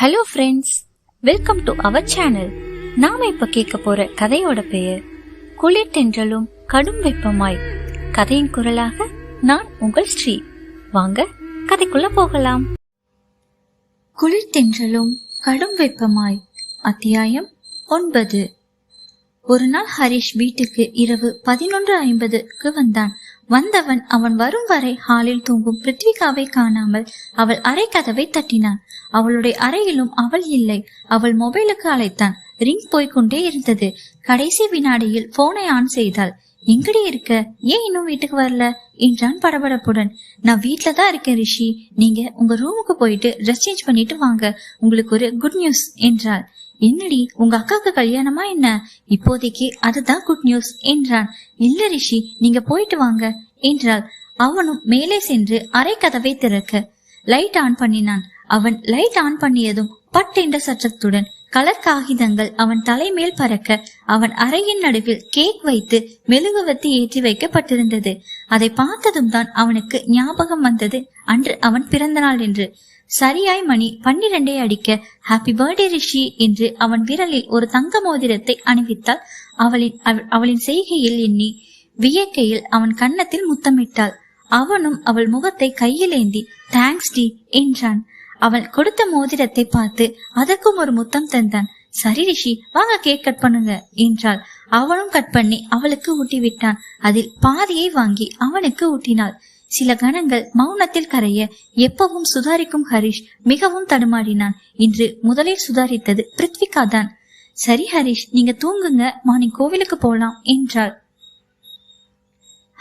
Hello friends welcome to our channel நாம இப்ப கேட்க போற கதையோட பெயர் குளிர் தென்றலும் கடும் வெப்பமாய். கதையின் குரலாக நான் உங்கள் ஸ்ரீ. வாங்க கதைக்குள்ள போகலாம். குளிர் தென்றலும் கடும் வெப்பமாய். அத்தியாயம் ஒன்பது. ஒரு நாள் ஹரிஷ் வீட்டுக்கு இரவு பதினொன்று ஐம்பதுக்கு வந்தான். வந்தவன் அவன் வரும் வரை ஹாலில் தூங்கும் பிருத்விகாவை காணாமல் அவள் அறை கதவை தட்டினான். அவளுடைய அறையிலும் அவள் இல்லை. அவள் மொபைலுக்கு அழைத்தான். ரிங் போய்க்கொண்டே இருந்தது. கடைசி வினாடியில் போனை ஆன் செய்தாள். எங்கடி இருக்க? ஏன் இன்னும் வீட்டுக்கு வரல? என்றான் படபடப்புடன். நான் வீட்டில தான் இருக்கேன் ரிஷி. நீங்க உங்க ரூமுக்கு போயிட்டு ட்ரெஸ் சேஞ்ச் பண்ணிட்டு வாங்க. உங்களுக்கு ஒரு குட் நியூஸ் என்றாள். என்னடி உங்க அக்காக்கு கல்யாணமா என்ன? இப்போதைக்கு அதுதான் குட் நியூஸ் என்றான். இல்ல ரிஷி நீங்க போயிட்டு வாங்க என்றாள். அவனும் மேலே சென்று அரை கதவை திறக்க. லைட் ஆன் பண்ணினான். அவன் லைட் ஆன் பண்ணியதும் பட் என்ற சத்தத்துடன் கலர் காகிதங்கள் அவன் தலைமேல் பறக்க அவன் அறையின் நடுவில் கேக் வைத்து மெழுகுவத்தி ஏற்றி வைக்கப்பட்டிருந்தது. அதை பார்த்ததும் தான் அவனுக்கு ஞாபகம் வந்தது. அன்று அவன் பிறந்த நாள் என்று. சரியாய் மணி பன்னிரண்டை அடிக்க ஹாப்பி பர்த்டே ரிஷி என்று அவன் விரலில் ஒரு தங்க மோதிரத்தை அணிவித்தாள். அவளின் அவ- அவளின் செய்கையில் எண்ணி வியக்கையில் அவன் கன்னத்தில் முத்தமிட்டாள். அவனும் அவள் முகத்தை கையில் ஏந்தி தேங்க்ஸ் டி என்றான். அவள் கொடுத்த மோதிரத்தை பார்த்து அதற்கும் ஒரு முத்தம் தந்தான். சரி ரிஷி வாங்க கேக் கட் பண்ணுங்க என்றாள். அவனும் கட் பண்ணி அவளுக்கு ஊட்டி விட்டான் அதில் பாதியை வாங்கி அவனுக்கு ஊட்டினாள். சில கணங்கள் மௌனத்தில் கரைய எப்பவும் சுதாரிக்கும் ஹரிஷ் மிகவும் தடுமாறினான். இன்று முதலில் சுதாரித்தது பிருத்விகா தான் சரி ஹரிஷ் நீங்க தூங்குங்க மார்னிங் கோவிலுக்கு போலாம் என்றாள்.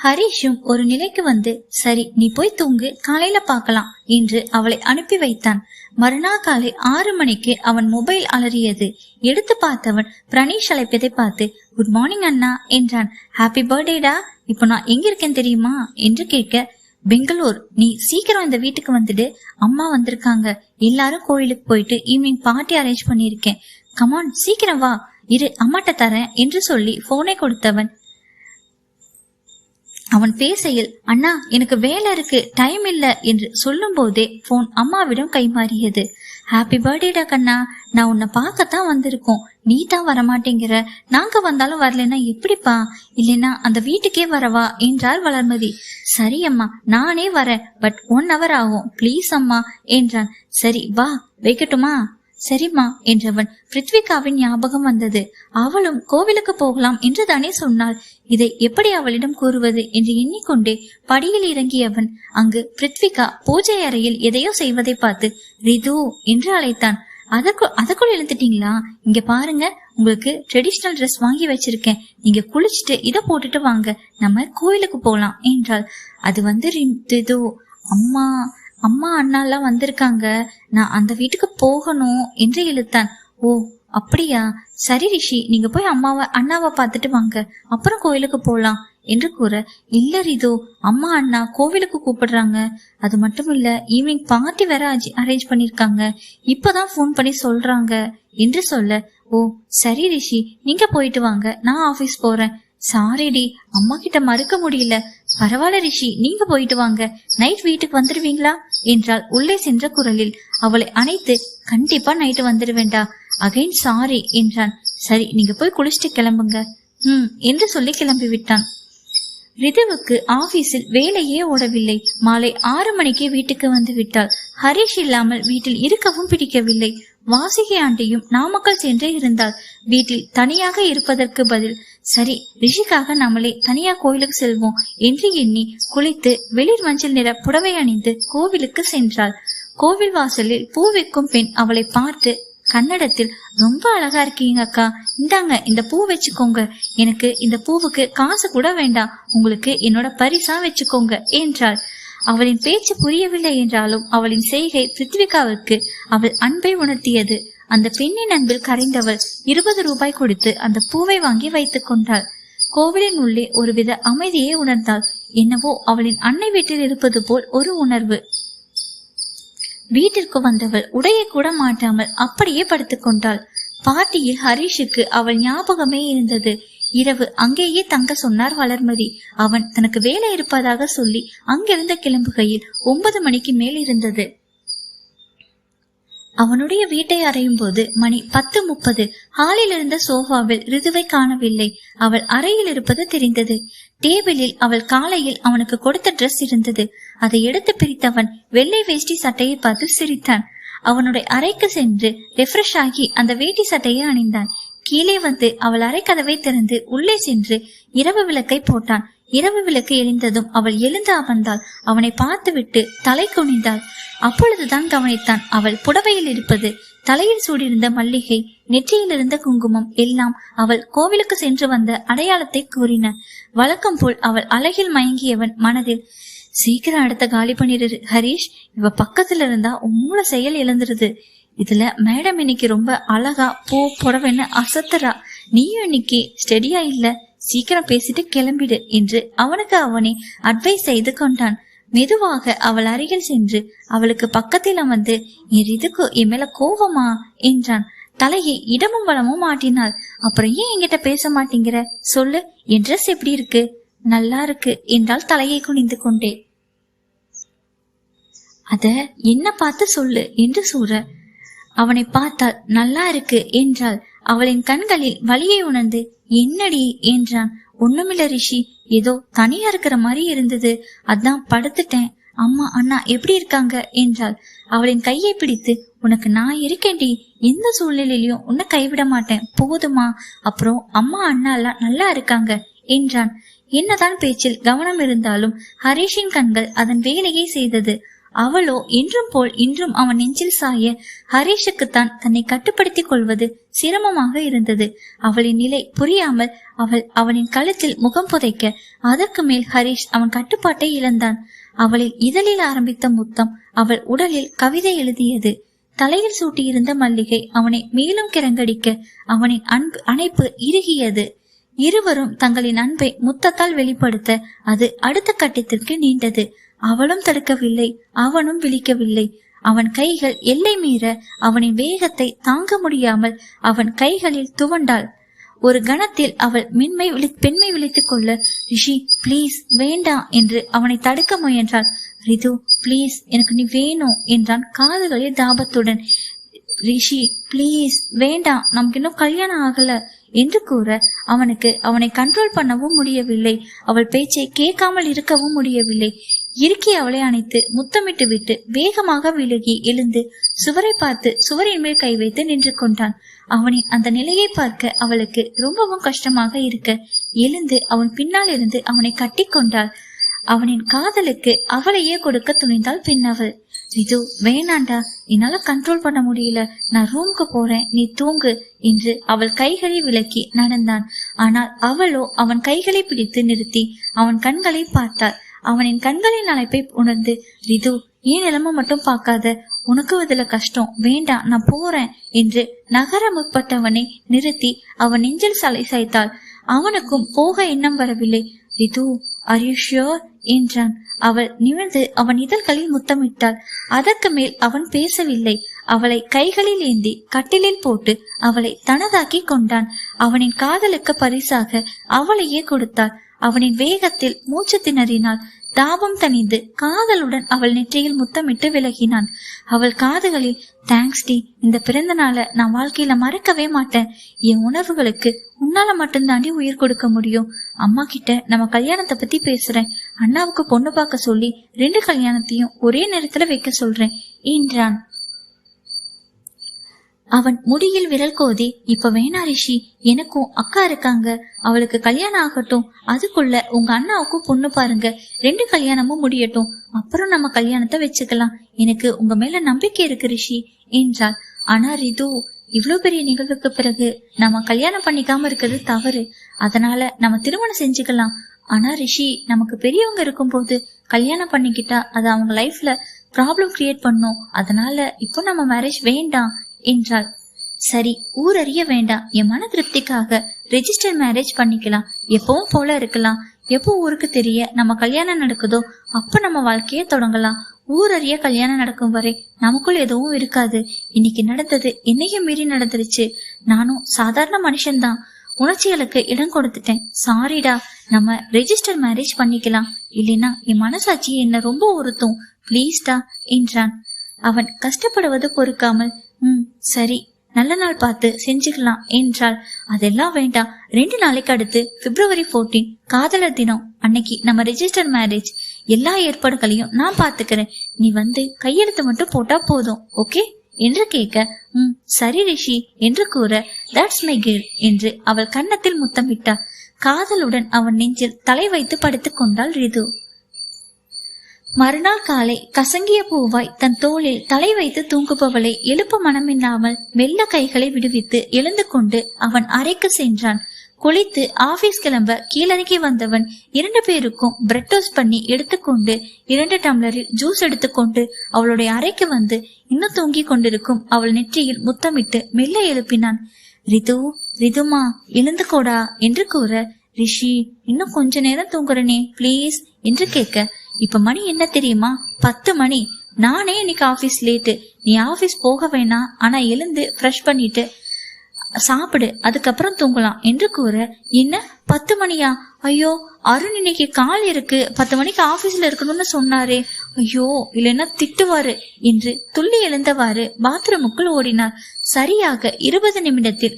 ஹரிஷும் ஒரு நிலைக்கு வந்து சரி நீ போய் தூங்கு காலையில பார்க்கலாம் என்று அவளை அனுப்பி வைத்தான். மறுநாள் காலை ஆறு மணிக்கு அவன் மொபைல் அலறியது. எடுத்து பார்த்தவன் பிரணீஷ் அழைப்பதை பார்த்து குட் மார்னிங் அண்ணா என்றான். ஹாப்பி பர்த்டேடா இப்போ நான் எங்க இருக்கேன் தெரியுமா? என்று கேட்க பெங்களூர் நீ சீக்கிரம் இந்த வீட்டுக்கு வந்துடு அம்மா வந்திருக்காங்க. எல்லாரும் கோயிலுக்கு போயிட்டு ஈவினிங் பார்ட்டி அரேஞ்ச் பண்ணியிருக்கேன். கமான் சீக்கிரம் வா இரு அம்மாட்ட தரேன் என்று சொல்லி போனை கொடுத்தவன் அவன் பேசையில் அண்ணா எனக்கு வேலை இருக்கு டைம் இல்ல என்று சொல்லும் போதே போன் அம்மாவிடம் கைமாறியது. ஹாப்பி பர்த்டேடா கண்ணா நான் உன்னை பார்க்கத்தான் வந்திருக்கோம். நீ தான் வரமாட்டேங்கிற. நாங்க வந்தாலும் வரலைன்னா எப்படிப்பா? இல்லைன்னா அந்த வீட்டுக்கே வரவா? என்றார் வளர்மதி. சரி அம்மா நானே வரேன் பட் ஒன் ஹவர் ஆகும். ப்ளீஸ் அம்மா என்றான். சரி வா வைக்கட்டுமா? சரிம்மா என்றவன் பிருத்விகாவின் ஞாபகம் வந்தது. அவளும் கோவிலுக்கு போகலாம் என்று தானே சொன்னாள். இதை எப்படி அவளிடம் கூறுவது என்று எண்ணிக்கொண்டே படியில் இறங்கியவன் அங்கு பிருத்விகா பூஜை அறையில் எதையோ செய்வதை பார்த்து ரிது என்று அழைத்தான். அதற்குள் அதற்குள் எழுந்துட்டீங்களா? இங்க பாருங்க உங்களுக்கு ட்ரெடிஷ்னல் ட்ரெஸ் வாங்கி வச்சிருக்கேன். நீங்க குளிச்சுட்டு இதை போட்டுட்டு வாங்க. நம்ம கோயிலுக்கு போலாம் என்றாள். அது வந்து ரி- ரிது அம்மா அம்மா அண்ணா எல்லாம் வந்திருக்காங்க. நான் அந்த வீட்டுக்கு போகணும் என்று இழுத்தான். ஓ அப்படியா? சரி ரிஷி நீங்க போய் அம்மாவை அண்ணாவை பார்த்துட்டு வாங்க. அப்புறம் கோயிலுக்கு போலாம் என்று கூற இல்ல ரிதோ அம்மா அண்ணா கோவிலுக்கு கூப்பிடுறாங்க. அது மட்டும் இல்ல ஈவினிங் பார்ட்டி வேற அரேஞ்ச் பண்ணிருக்காங்க. இப்பதான் ஃபோன் பண்ணி சொல்றாங்க என்று சொல்ல ஓ சரி ரிஷி நீங்க போயிட்டு வாங்க. நான் ஆபீஸ் போறேன். சாரிடி அம்மா கிட்ட மறுக்க முடியல. பரவாயில்ல ரிஷி நீங்க போயிட்டு வாங்க. நைட் வீட்டுக்கு வந்துடுவீங்களா என்றால் உள்ளே சென்ற குரலில். அவளை அணைத்து கண்டிப்பா நைட்டு வந்துடுவேண்டா அகைன் சாரி என்றான். சரி நீங்க போய் குளிச்சுட்டு கிளம்புங்க. ம் என்று சொல்லி கிளம்பி விட்டான் ரிதுவுக்கு ஆபீஸில் வேலையே ஓடவில்லை. மாலை ஆறு மணிக்கு வீட்டுக்கு வந்து விட்டாள் ஹரிஷ் இல்லாமல் வீட்டில் இருக்கவும் பிடிக்கவில்லை. வாசிகை ஆண்டியும் நாமக்கல் சென்றே இருந்தாள். வீட்டில் தனியாக இருப்பதற்கு பதில் சரி ரிஷிக்காக நம்மளே தனியா கோயிலுக்கு செல்வோம் என்று எண்ணி குளித்து வெளிர் மஞ்சள் நிற புடவை அணிந்து கோவிலுக்கு சென்றாள். கோவில் வாசலில் பூ வைக்கும் பெண் அவளை பார்த்து கன்னடத்தில் ரொம்ப அழகா இருக்கீங்க அக்கா. இந்தாங்க இந்த பூ வச்சுக்கோங்க. எனக்கு இந்த பூவுக்கு காசு கூட வேண்டாம். உங்களுக்கு என்னோட பரிசா வச்சுக்கோங்க என்றாள். அவளின் பேச்சு புரியவில்லை என்றாலும் அவளின் செய்கை பிருத்விகாவுக்கு அவள் அன்பை உணர்த்தியது. அந்த பெண்ணின் அன்பில் கரைந்தவள் இருபது ரூபாய் கொடுத்து அந்த பூவை வாங்கி வைத்துக் கொண்டாள். கோவிலின் உள்ளே ஒருவித அமைதியை உணர்ந்தாள். என்னவோ அவளின் அன்னை வீட்டில் இருப்பது போல் ஒரு உணர்வு. வீட்டிற்கு வந்தவள் உடைய கூட மாட்டாமல் அப்படியே படுத்துக்கொண்டாள் பாட்டியில் ஹரிஷுக்கு அவள் ஞாபகமே இருந்தது. இரவு அங்கேயே தங்க சொன்னார் வளர்மதி. அவன் தனக்கு வேலை இருப்பதாக சொல்லி அங்கிருந்து கிளம்புகையில் ஒன்பது மணிக்கு மேல் இருந்தது. அவனுடைய வீட்டை அறையும் போது மணி பத்து முப்பது. ஹாலில் இருந்த சோஃபாவில் ரிதுவை காணவில்லை. அவள் அறையில் இருப்பது தெரிந்தது. டேபிளில் அவள் காலையில் அவனுக்கு கொடுத்த ட்ரெஸ் இருந்தது. அதை எடுத்து பிரித்தவன் வெள்ளை வேஷ்டி சட்டையை பார்த்து சிரித்தான். அவனுடைய அறைக்கு சென்று ரெஃப்ரெஷ் ஆகி அந்த வேட்டி சட்டையை அணிந்தான். கீழே வந்து அவள் அறை கதவை திறந்து உள்ளே சென்று இரவு விளக்கை போட்டான். இரவு விளக்கு எரிந்ததும் அவள் எழுந்து அமர்ந்தாள். அவனை பார்த்துவிட்டு தலை குனிந்தாள். அப்பொழுதுதான் கவனித்தான் அவள் புடவையில் இருப்பது தலையில் சூடியிருந்த மல்லிகை நெற்றியில் இருந்த குங்குமம் எல்லாம் அவள் கோவிலுக்கு சென்று வந்த அடையாளத்தை கூறின. வழக்கம் போல் அவள் அழகில் மயங்கியவன் மனதில் சீக்கிரம் அடுத்த காலி பண்ணிடு ஹரீஷ். இவ பக்கத்துல இருந்தா உம்மூல செயல் இழந்துருது. இதுல மேடம் இன்னைக்கு ரொம்ப அழகா பூ புடவைன்னு அசத்துறா. நீயும் இன்னைக்கு ஸ்டெடியா இல்ல. சீக்கிரம் பேசிட்டு கிளம்பிடு என்று அவனுக்கு அவனே அட்வைஸ் செய்து கொண்டான். மெதுவாக அவள் அருகில் சென்று அவளுக்கு பக்கத்தில் அமர்ந்து என் இதுக்கு என் மேல கோபமா என்றான். தலையை இடமும் வளமும் மாட்டினாள் அப்புறம் ஏன் என்கிட்ட பேச மாட்டேங்கிற? சொல்லு என் ட்ரெஸ் எப்படி இருக்கு? நல்லா இருக்கு என்றால் தலையை குனிந்து கொண்டே. அத என்ன பார்த்து சொல்லு? என்று சூற. அவனை பார்த்தால் நல்லா இருக்கு என்றாள். அவளின் கண்களில் வலியை உணர்ந்து என்னடி? என்றான். ஒண்ணுமில்ல ரிஷி. ஏதோ தனியா இருக்கிற மாதிரி இருந்தது. அதான் படுத்துட்டேன். அம்மா அண்ணா எப்படி இருக்காங்க? என்றாள். அவளின் கையை பிடித்து உனக்கு நான் இருக்கேன்டி. எந்த சூழ்நிலையிலும் உன்னை கைவிட மாட்டேன். போதுமா? அப்புறம் அம்மா அண்ணா எல்லாம் நல்லா இருக்காங்க. என்றான். என்னதான் பேச்சில் கவனம் இருந்தாலும் ஹரீஷின் கண்கள் அதன் வேலையை செய்தது. அவளோ இன்றும் போல் இன்றும் அவன் நெஞ்சில் சாய ஹரீஷுக்குத்தான் தன்னை கட்டுப்படுத்திக் கொள்வது சிரமமாக இருந்தது. அவளின் நிலை புரியாமல் அவள் அவனின் கழுத்தில் முகம் புதைக்க அதற்கு மேல் ஹரீஷ் அவன் கட்டுப்பாட்டை இழந்தான். அவளில் இதழில் ஆரம்பித்த முத்தம் அவள் உடலில் கவிதை எழுதியது. தலையில் சூட்டியிருந்த மல்லிகை அவனை மேலும் கிறங்கடிக்க அவனின் அன்பு அணைப்பு இறுகியது. இருவரும் தங்களின் அன்பை முத்தத்தால் வெளிப்படுத்த அது அடுத்த கட்டத்திற்கு நீண்டது. அவளும் தடுக்கவில்லை அவனும் விழிக்கவில்லை. அவன் கைகள் எல்லை மீற அவனின் வேகத்தை தாங்க முடியாமல் அவன் கைகளில் துவண்டாள். ஒரு கணத்தில் அவள் மின்மை விழி பெண்மை விழித்துக் கொள்ள ரிஷி ப்ளீஸ் வேண்டாம் என்று அவனை தடுக்க முயன்றாள். ரிது ப்ளீஸ் எனக்கு நீ வேணும் என்றான் காதுகளில் தாபத்துடன். ரிஷி ப்ளீஸ் வேண்டாம் நமக்கு இன்னும் கல்யாணம் ஆகல என்று கூற அவனுக்கு அவனை கண்ட்ரோல் பண்ணவும் முடியவில்லை. அவள் பேச்சை கேட்காமல் இருக்கவும் முடியவில்லை. இறுக்கி அவளை அணைத்து முத்தமிட்டு விட்டு வேகமாக விலகி எழுந்து சுவரை பார்த்து சுவரின் மேல் கை வைத்து நின்று கொண்டான். அவனின் அந்த நிலையை பார்க்க அவளுக்கு ரொம்பவும் கஷ்டமாக இருக்க எழுந்து அவன் பின்னால் இருந்து அவனை கட்டி கொண்டாள். அவனின் காதலுக்கு அவளையே கொடுக்க துணிந்தாள் பின்னவள் இது வேணாண்டா என்னால கண்ட்ரோல் பண்ண முடியல. நான் ரூமுக்கு போறேன். நீ தூங்கு என்று அவள் கைகளை விலக்கி நடந்தான். ஆனால் அவளோ அவன் கைகளை பிடித்து நிறுத்தி அவன் கண்களை பார்த்தாள். அவனின் கண்களின் அழைப்பை உணர்ந்து ரிது ஏன் நிலைமை மட்டும் பார்க்காத. உனக்கு இதுல கஷ்டம். வேண்டாம் நான் போறேன் என்று நகர முற்பட்டவனை நிறுத்தி அவன் நெஞ்சில் சலை சாய்த்தாள். அவனுக்கும் போக எண்ணம் வரவில்லை. ரிது ஆர் யூ ஷியோர் என்றான். அவள் நிமிர்ந்து அவன் இதழ்களில் முத்தமிட்டாள். அதற்கு மேல் அவன் பேசவில்லை. அவளை கைகளில் ஏந்தி கட்டிலில் போட்டு அவளை தனதாக்கி கொண்டான். அவனின் காதலுக்கு பரிசாக அவளையே கொடுத்தாள். அவனின் வேகத்தில் மூச்சு திணறினாள். தாபம் தணிந்து காதலுடன் அவள் நெற்றியில் முத்தமிட்டு விலகினான். அவள் காதுகளில் தேங்க்ஸ் டி இந்த பிறந்த நாளை நான் வாழ்க்கையில மறக்கவே மாட்டேன். என் உணர்வுகளுக்கு உன்னால மட்டும்தாண்டி உயிர் கொடுக்க முடியும். அம்மா கிட்ட நம்ம கல்யாணத்தை பத்தி பேசுறேன். அண்ணாவுக்கு பொண்ணு பார்க்க சொல்லி ரெண்டு கல்யாணத்தையும் ஒரே நேரத்துல வைக்க சொல்றேன் என்றான். அவன் முடியில் விரல் கோதி இப்ப வேணா ரிஷி எனக்கும் அக்கா இருக்காங்க. அவளுக்கு கல்யாணம் ஆகட்டும். அதுக்குள்ள உங்க அண்ணாவுக்கும் பொண்ணு பாருங்க. ரெண்டு கல்யாணமும் முடியட்டும். அப்புறம் நம்ம கல்யாணத்தை வச்சுக்கலாம். எனக்கு உங்க மேல நம்பிக்கை இருக்கு ரிஷி என்றாள். ஆனா ரிது இவ்வளவு பெரிய நிகழ்வுக்கு பிறகு நம்ம கல்யாணம் பண்ணிக்காம இருக்கிறது தவறு. அதனால நம்ம திருமணம் செஞ்சுக்கலாம். ஆனா ரிஷி நமக்கு பெரியவங்க இருக்கும்போது கல்யாணம் பண்ணிக்கிட்டா அது அவங்க லைஃப்ல ப்ராப்ளம் கிரியேட் பண்ணும். அதனால இப்போ நம்ம மேரேஜ் வேண்டாம். என்றாள். சரி ஊரறிய வேண்டாம். என் மன திருப்திக்காக ரெஜிஸ்டர் மேரேஜ் பண்ணிக்கலாம். எப்பவும் போல இருக்கலாம். எப்போ ஊருக்கு தெரிய நம்ம கல்யாணம் நடக்குதோ அப்ப நம்ம வாழ்க்கைய தொடங்கலாம். ஊரறிய கல்யாணம் நடக்கும் வரை நமக்குள் எதுவும் இருக்காது. இன்னைக்கு நடந்தது என்னையும் மீறி நடந்துருச்சு. நானும் சாதாரண மனுஷன்தான். உணர்ச்சிகளுக்கு இடம் கொடுத்துட்டேன். சாரிடா நம்ம ரெஜிஸ்டர் மேரேஜ் பண்ணிக்கலாம். இல்லைன்னா என் மனசாட்சி என்ன ரொம்ப உறுத்தும். ப்ளீஸ்டா என்றான். அவன் கஷ்டப்படுவது பொறுக்காமல் ம் சரி நல்ல நாள் பார்த்து செஞ்சுக்கலாம் என்றால் அதெல்லாம் வேண்டாம். ரெண்டு நாளைக்கு அடுத்து பிப்ரவரி 14 காதலர் தினம். அன்னைக்கு நம்ம ரெஜிஸ்டர் மேரேஜ் எல்லா ஏற்பாடுகளையும் நான் பாத்துக்கிறேன் நீ வந்து கையெழுத்து மட்டும் போட்டா போதும் ஓகே என்று கேட்க ம் சரி ரிஷி என்று கூற தட்ஸ் மை கேர்ள் என்று அவள் கன்னத்தில் முத்தமிட்டாள் காதலுடன் அவன் நெஞ்சில் தலை வைத்து படுத்துக் கொண்டாள் ரிது. மறுநாள் காலை கசங்கிய பூவாய் தன் தோளில் தலை வைத்து தூங்குபவளை எழுப்ப மனமில்லாமல் மெல்ல கைகளை விடுவித்து எழுந்து கொண்டு அவன் அறைக்கு சென்றான். குளித்து ஆபீஸ் கிளம்ப கீழறங்கி வந்தவன் இரண்டு பேருக்கும் பிரெட் டோஸ்ட் பண்ணி எடுத்துக்கொண்டு இரண்டு டம்ளரில் ஜூஸ் எடுத்துக்கொண்டு அவளுடைய அறைக்கு வந்து இன்னும் தூங்கிக் கொண்டிருக்கும் அவள் நெற்றியில் முத்தமிட்டு மெல்ல எழுப்பினான். ரிது ரிதுமா எழுந்து கோடா என்று கூற ரிஷி இன்னும் கொஞ்ச நேரம் தூங்குறனே ப்ளீஸ் என்று கேட்க இப்ப மணி என்ன தெரியுமா? பத்து மணி. நானே இன்னைக்கு ஆபீஸ் லேட்டு நீ ஆபீஸ் போக வேணாம். ஆனா எழுந்து ஃப்ரெஷ் பண்ணிட்டு சாப்பிடு. அதுக்கப்புறம் தூங்கலாம் என்று கூற என்ன? பத்து மணியா? ஐயோ அருண் இன்னைக்கு கால் இருக்கு. பத்து மணிக்கு ஆபீஸ்ல இருக்கணும்னு சொன்னாரே. ஐயோ இல்லைன்னா திட்டுவாரு என்று துள்ளி எழுந்தவாறு பாத்ரூமுக்குள் ஓடினார். சரியாக இருபது நிமிடத்தில்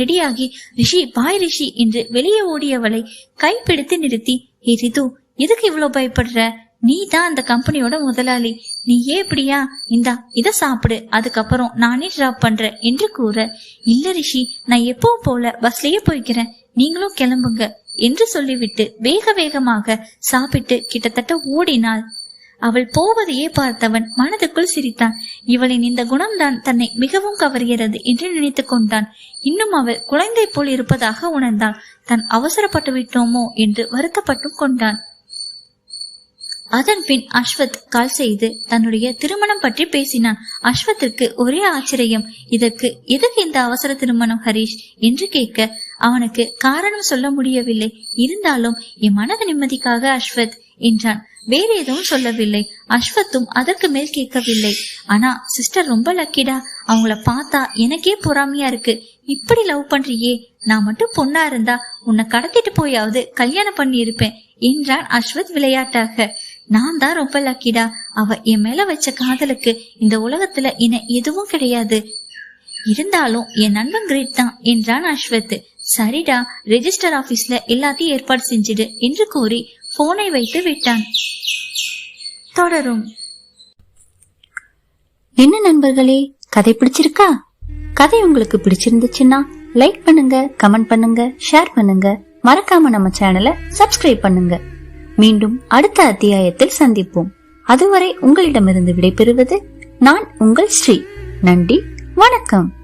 ரெடியாகி ரிஷி பாய் ரிஷி என்று வெளியே ஓடியவளை கைப்பிடித்து நிறுத்தி "ஏ ரிது எதுக்கு இவ்வளவு பயப்படுற? நீ தான் அந்த கம்பெனியோட முதலாளி. நீ ஏன் இப்படியா? இந்தா இத சாப்பிடு. அதுக்கப்புறம் நானே டிராப் பண்றேன் என்று கூற இல்ல ரிஷி நான் எப்பவும் போல பஸ்லயே போய்க்கிறேன். நீங்களும் கிளம்புங்க என்று சொல்லிவிட்டு வேக வேகமாக சாப்பிட்டு கிட்டத்தட்ட ஓடினாள். அவள் போவதையே பார்த்தவன் மனதுக்குள் சிரித்தான். இவளின் இந்த குணம்தான் தன்னை மிகவும் கவர்கிறது என்று நினைத்து கொண்டான். இன்னும் அவள் குழந்தை போல் இருப்பதாக உணர்ந்தான். தான் அவசரப்பட்டு விட்டோமோ என்று வருத்தப்பட்டும் கொண்டான். அதன் பின் அஸ்வத் கால் செய்து தன்னுடைய திருமணம் பற்றி பேசினான். அஸ்வத்திற்கு ஒரே ஆச்சரியம் இதற்கு எதுக்கு இந்த அவசர திருமணம் ஹரிஷ்? என்று கேட்க அவனுக்கு காரணம் சொல்ல முடியவில்லை. இருந்தாலும் என் மனது நிம்மதிக்காக அஸ்வத் என்றான். வேற எதுவும் சொல்லவில்லை. அஸ்வத்தும் அதற்கு மேல் கேட்கவில்லை. ஆனா சிஸ்டர் ரொம்ப லக்கிடா அவங்கள பார்த்தா எனக்கே பொறாமையா இருக்கு. இப்படி லவ் பண்றியே. நான் மட்டும் பொண்ணா இருந்தா உன்னை கடத்திட்டு போயாவது கல்யாணம் பண்ணி இருப்பேன் என்றான் அஸ்வத் விளையாட்டாக. நான் தான் ரொம்ப லக்கிடா அவ என் மேல வச்ச காதலுக்கு இந்த உலகத்துல இன எதுவும் கிடையாது. இருந்தாலும் என் நண்பன் கிரேட் தான் என்றான் அஸ்வத். சரிடா ரெஜிஸ்டர் ஆபீஸ்ல எல்லாத்தையும் ஏற்பாடு செஞ்சிடு என்று கூறி போனை வைத்து விட்டான். தொடரும். என்ன நண்பர்களே கதை பிடிச்சிருக்கா? கதை உங்களுக்கு பிடிச்சிருந்துச்சுன்னா லைக் பண்ணுங்க கமெண்ட் பண்ணுங்க ஷேர் பண்ணுங்க. மறக்காம நம்ம சேனலை சப்ஸ்கிரைப் பண்ணுங்க. மீண்டும் அடுத்த அத்தியாயத்தில் சந்திப்போம். அதுவரை உங்களிடமிருந்து விடைபெறுவது நான் உங்கள் ஸ்ரீ. நன்றி வணக்கம்.